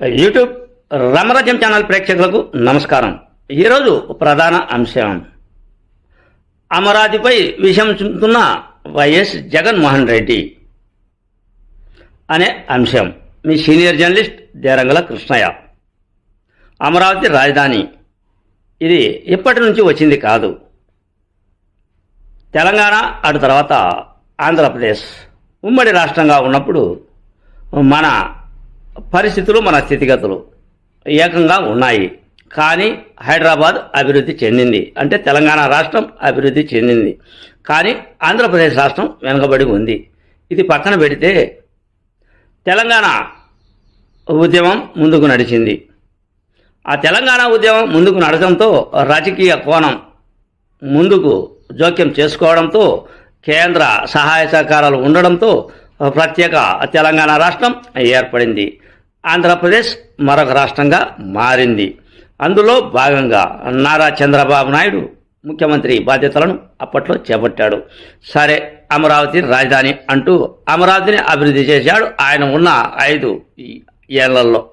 YouTube Ramarajyam channel ప్రేక్షకులకు నమస్కారం. ఈరోజు ప్రధాన అంశం. అమరావతిపై విషయం చుంటున్న వైఎస్ జగన్మోహన్ రెడ్డి అనే అంశం. మీ సీనియర్ జర్నలిస్ట్ దేరంగల కృష్ణయ్య. అమరావతి రాజధాని. ఇది ఇప్పటి నుంచి వచ్చింది కాదు. తెలంగాణ అటు తర్వాత ఆంధ్రప్రదేశ్. ఉమ్మడి రాష్ట్రంగా ఉన్నప్పుడు మన పరిస్థితులు మన స్థితిగతులు ఏకంగా ఉన్నాయి. కానీ హైదరాబాద్ అభివృద్ధి చెందింది. అంటే తెలంగాణ రాష్ట్రం అభివృద్ధి చెందింది. కానీ ఆంధ్రప్రదేశ్ రాష్ట్రం వెనుకబడి ఉంది. ఇది పక్కన పెడితే తెలంగాణ ఉద్యమం ముందుకు నడిచింది. ఆ తెలంగాణ ఉద్యమం ముందుకు నడచడంతో రాజకీయ కోణం ముందుకు జోక్యం చేసుకోవడంతో కేంద్ర సహాయ సహకారాలు ఉండడంతో ప్రత్యేక తెలంగాణ రాష్ట్రం ఏర్పడింది. ఆంధ్రప్రదేశ్ మరొక రాష్ట్రంగా మారింది. అందులో భాగంగా నారా చంద్రబాబు నాయుడు ముఖ్యమంత్రి బాధ్యతలను అప్పట్లో చేపట్టాడు. సరే అమరావతి రాజధాని అంటూ అమరావతిని అభివృద్ధి చేశాడు ఆయన ఉన్న ఐదు ఏళ్ళలో.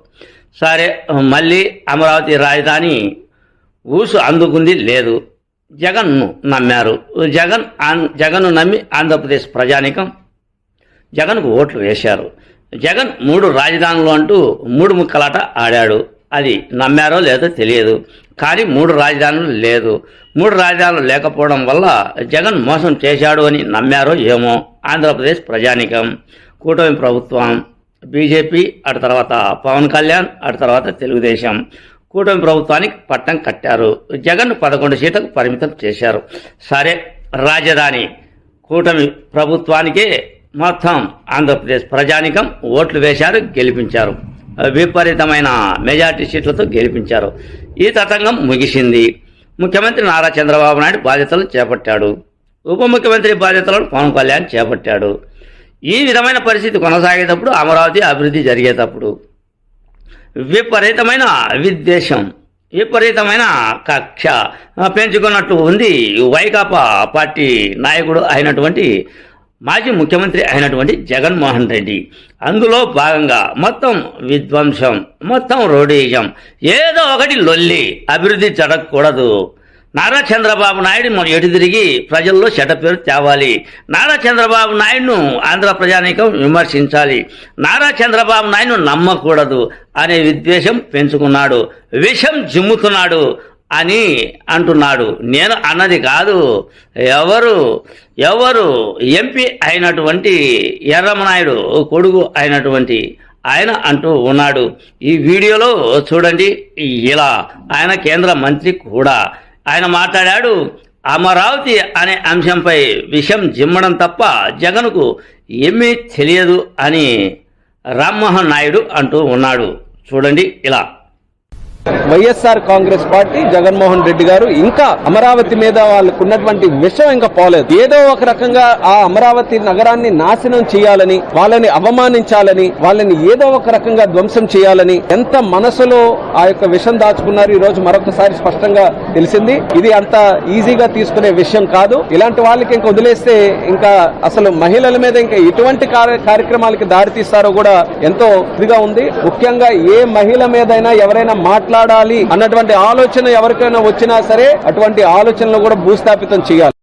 సరే మళ్ళీ అమరావతి రాజధాని ఊసు అందుకుంది లేదు. జగన్ను నమ్మారు. జగన్ జగన్ను నమ్మి ఆంధ్రప్రదేశ్ ప్రజానికం జగన్కు ఓట్లు వేశారు. జగన్ మూడు రాజధానులు అంటూ మూడు ముక్కలాట ఆడాడు. అది నమ్మారో లేదో తెలియదు. కానీ మూడు రాజధానులు లేదు. మూడు రాజధానులు లేకపోవడం వల్ల జగన్ మోసం చేశాడు అని నమ్మారో ఏమో. ఆంధ్రప్రదేశ్ ప్రజానికం. కూటమి ప్రభుత్వం. బీజేపీ అటు తర్వాత పవన్ కళ్యాణ్ అటు తర్వాత తెలుగుదేశం. కూటమి ప్రభుత్వానికి పట్టం కట్టారు. జగన్ పదకొండు సీట్లకు పరిమితం చేశారు. సరే రాజధాని. కూటమి ప్రభుత్వానికే మొత్తం ఆంధ్రప్రదేశ్ ప్రజానికం ఓట్లు వేశారు గెలిపించారు. విపరీతమైన మెజార్టీ సీట్లతో గెలిపించారు. ఈ తతంగం ముగిసింది. ముఖ్యమంత్రి నారా చంద్రబాబు నాయుడు బాధ్యతలు చేపట్టాడు. ఉప ముఖ్యమంత్రి బాధ్యతలను పవన్ కళ్యాణ్ చేపట్టాడు. ఈ విధమైన పరిస్థితి కొనసాగేటప్పుడు అమరావతి అభివృద్ధి జరిగేటప్పుడు విపరీతమైన విద్వేషం విపరీతమైన కక్ష పెంచుకున్నట్టు ఉంది వైకాపా పార్టీ నాయకుడు అయినటువంటి మాజీ ముఖ్యమంత్రి అయినటువంటి జగన్మోహన్ రెడ్డి. అందులో భాగంగా మొత్తం విధ్వంసం మొత్తం రోడీజం ఏదో ఒకటి లొల్లి అభివృద్ధి జరగకూడదు. నారా చంద్రబాబు నాయుడు మనం ఎటు తిరిగి ప్రజల్లో చెడ్డ పేరు తేవాలి. నారా చంద్రబాబు నాయుడును ఆంధ్ర ప్రజానీకం విమర్శించాలి. నారా చంద్రబాబు నాయుడు నమ్మకూడదు అనే విద్వేషం పెంచుకున్నాడు. విషం జిమ్ముతున్నాడు. అని అంటున్నాడు. నేను అన్నది కాదు. ఎవరు ఎవరు ఎంపీ అయినటువంటి ఎర్రమనాయుడు కొడుకు అయినటువంటి ఆయన అంటూ ఉన్నాడు. ఈ వీడియోలో చూడండి ఇలా. ఆయన కేంద్ర మంత్రి కూడా. ఆయన మాట్లాడాడు అమరావతి అనే అంశంపై విషయం జిమ్మడం తప్ప జగన్కు ఏమీ తెలియదు అని రామ్మోహన్ నాయుడు అంటూ ఉన్నాడు. చూడండి ఇలా. వైఎస్ఆర్ కాంగ్రెస్ పార్టీ జగన్మోహన్ రెడ్డి గారు ఇంకా అమరావతి మీద వాళ్ళకు ఉన్నటువంటి విషయం ఇంకా పోలేదు. ఏదో ఒక రకంగా ఆ అమరావతి నగరాన్ని నాశనం చేయాలని వాళ్ళని అవమానించాలని వాళ్ళని ఏదో ఒక రకంగా ధ్వంసం చేయాలని ఎంత మనసులో ఆ యొక్క విషం దాచుకున్నారు ఈ రోజు మరొకసారి స్పష్టంగా తెలిసింది. ఇది అంత ఈజీగా తీసుకునే విషయం కాదు. ఇలాంటి వాళ్ళకి ఇంకా వదిలేస్తే ఇంకా అసలు మహిళల మీద ఇంకా ఎటువంటి కార్య- కార్యక్రమాలకి దారి తీస్తారో కూడా ఎంతో ఇదిగా ఉంది. ముఖ్యంగా ఏ మహిళ మీదైనా ఎవరైనా మాట్లాడాలి అన్నటువంటి ఆలోచన ఎవరికైనా వచ్చినా సరే అటువంటి ఆలోచనలు కూడా భూస్థాపితం చేయాలి.